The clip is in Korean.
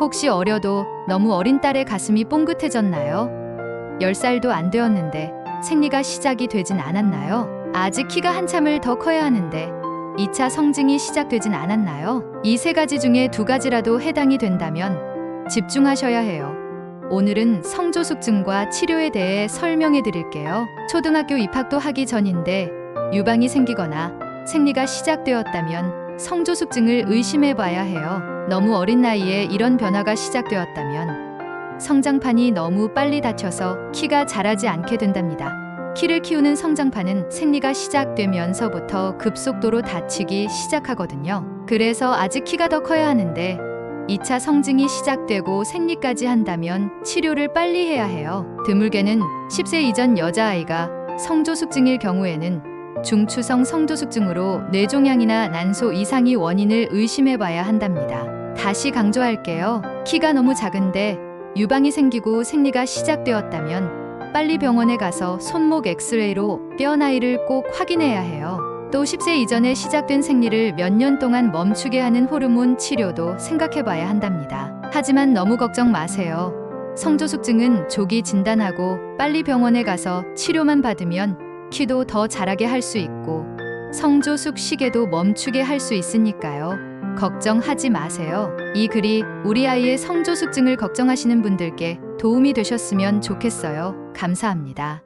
혹시 어려도 너무 어린 딸의 가슴이 뽕긋해졌나요? 10살도 안 되었는데 생리가 시작이 되진 않았나요? 아직 키가 한참을 더 커야 하는데 2차 성징이 시작되진 않았나요? 이 세 가지 중에 두 가지라도 해당이 된다면 집중하셔야 해요. 오늘은 성조숙증과 치료에 대해 설명해 드릴게요. 초등학교 입학도 하기 전인데 유방이 생기거나 생리가 시작되었다면 성조 숙증을 의심해 봐야 해요. 너무 어린 나이에 이런 변화가 시작되었다면 성장판이 너무 빨리 닫혀서 키가 자라지 않게 된답니다. 키를 키우는 성장판은 생리가 시작되면서부터 급속도로 닫히기 시작하거든요. 그래서 아직 키가 더 커야 하는데 2차 성징이 시작되고 생리까지 한다면 치료를 빨리 해야 해요. 드물게는 10세 이전 여자아이가 성조숙증일 경우에는 중추성 성조숙증으로 뇌종양이나 난소 이상이 원인을 의심해 봐야 한답니다. 다시 강조할게요. 키가 너무 작은데 유방이 생기고 생리가 시작되었다면 빨리 병원에 가서 손목 엑스레이로 뼈 나이를 꼭 확인해야 해요. 또 10세 이전에 시작된 생리를 몇 년 동안 멈추게 하는 호르몬 치료도 생각해 봐야 한답니다. 하지만 너무 걱정 마세요. 성조숙증은 조기 진단하고 빨리 병원에 가서 치료만 받으면 키도 더 자라게 할 수 있고 성조숙 시계도 멈추게 할 수 있으니까요. 걱정하지 마세요. 이 글이 우리 아이의 성조숙증을 걱정하시는 분들께 도움이 되셨으면 좋겠어요. 감사합니다.